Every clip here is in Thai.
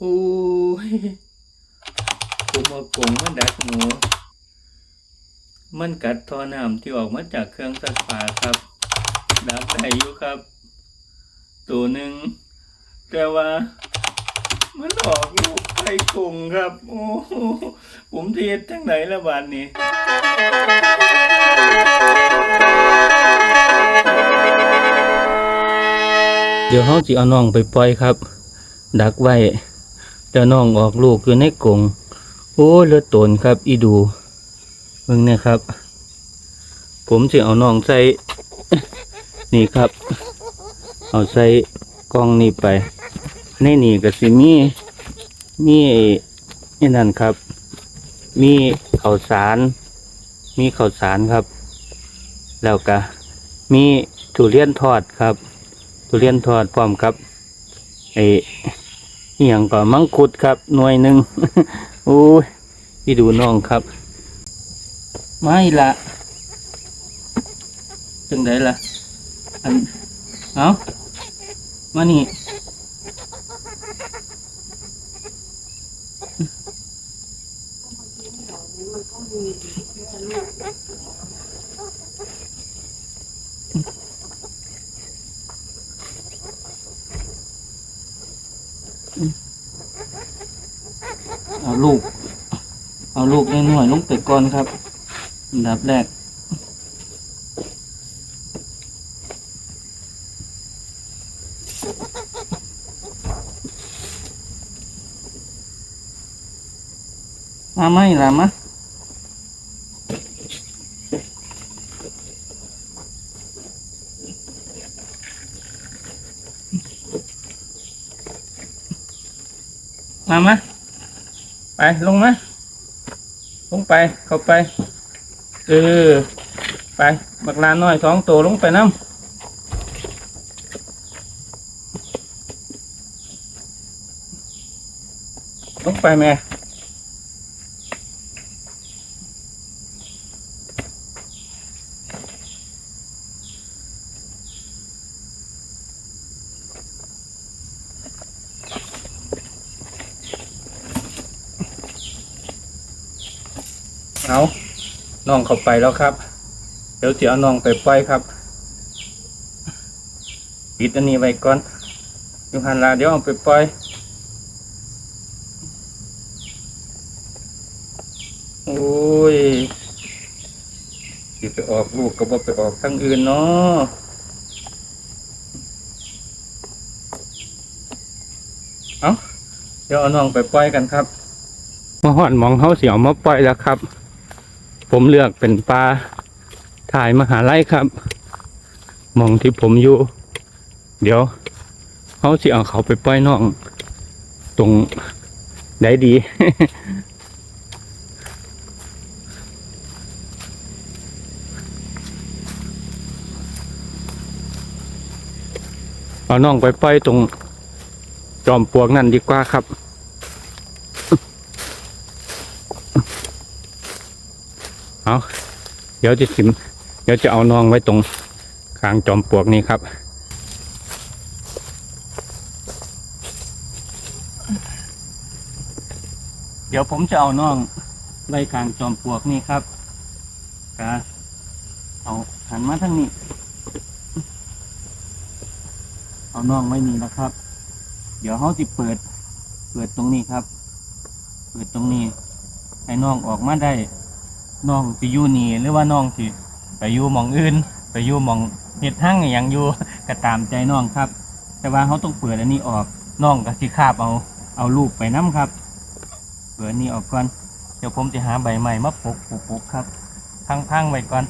โอ้ยผมเอากงมาดักหนู มันกัดท่อน้ำที่ออกมาจากเครื่องซักผ้าครับ ดักได้อยู่ครับ ตัวหนึ่ง แต่ว่ามันออกลูกไข่กรงครับ โอ้โหผมเทียดทั้งไหนละบานนี้เดี๋ยวเขาจะเอาน้องไปปล่อยครับ ดักไว้ เดี๋ยวน้องออกลูกอยู่ในกรงโอ้เลือดตนครับ อีดูเบิ่งเนี่ยครับ ผมจะเอาน้องใส่ นี่ครับ เอาใส่กล่องนี้ไป ในนี่ก็สิมี มีไอ้นี่นั่นครับ มีข้าวสาร มีข้าวสารครับ แล้วก็มีทุเรียนทอดครับทุเรียนทอดพร้อมครับไอ้ อหย่างก่อนมังคุดครับ หน่วยหนึ่งโอ้ยพี่ดูน้องครับ ไม่ละจังไดล่ะอัน เอามานี่ เอาลูก เอาลูกใน้อยลงไปก่อนครับอันดับแรกมาไหมล่ะมะมามา ไปลงนะลงไปเข้าไป เออ ไปบักลาน้อยสองตัวลงไปน้ำลงไปแม่ เอาน้องเข้าไปแล้วครับ เดี๋ยวจะเอาน้องไปปล่อยครับปิดอันนี้ไว้ก่อนอยู่หันลาเดี๋ยวเอาไปปล่อยโอ้ยสิไปออกลูกก็บ่ไปออกทางอื่นเนาะเอาเดี๋ยวเอาน้องไปปล่อยกันครับมาหอดมองเขาเสียวมาปล่อยแล้วครับ ผมเลือกเป็นปลาถ่ายมหาไรครับมองที่ผมอยู่ เดี๋ยวเขาสิเอาเขาไปปล่อยน้อง ตรงได้ดี เอาน้องไปปล่อยตรงจอมปลวกนั่นดีกว่าครับ เอาเดี๋ยวจะสิมเดี๋ยวจะเอาน้องไว้ตรงกลางจอมปลวกนี้ครับ เดี๋ยวผมจะเอาน้องไว้กลางจอมปลวกนี่ครับกะเอาหันมาทางนี้ เอาน้องไว้นี่นะครับ เดี๋ยวเขาจะเปิด เปิดตรงนี้ครับ เปิดตรงนี้ให้น้องออกมาได้ น้องสิอยู่นี่หรือว่าน้องสิไปอยู่หมองอื่น ไปอยู่หมองเห็ดทั้งอหย่างอยู่ ก็ตามใจน้องครับ แต่ว่าเขาต้องเปิดอันนี้ออกน้องก็สิคาบเอาเอาลูกไปน้ำครับเปิดอันนี้ออกก่อนเดี๋ยวผมจะหาใบใหม่มาปกปกปกครับพังๆไว้ก่อน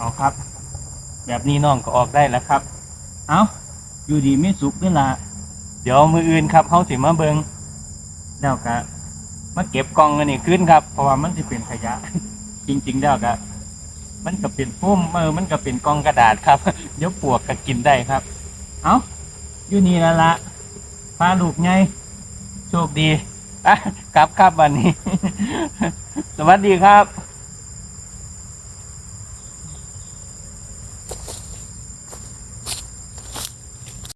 เอาครับ แบบนี้น้องก็ออกได้แล้วครับ เอาอยู่ดีไม่สุกนี่ละเดี๋ยวมืออื่นครับเขาสิมาเบิงแล้วก็มามาเก็บกล่องอันนี้ขึ้นครับ เพราะว่ามันจะเป็นขยะ จริงๆแล้วก็มันก็เป็นพุ่มเออมันก็เป็นกล่องกระดาษครับ เดี๋ยวปวกก็กินได้ครับ เอาอยู่นี่ล้วละพาลูกไงโชคดีอะกลับครับวันนี้ สวัสดีครับ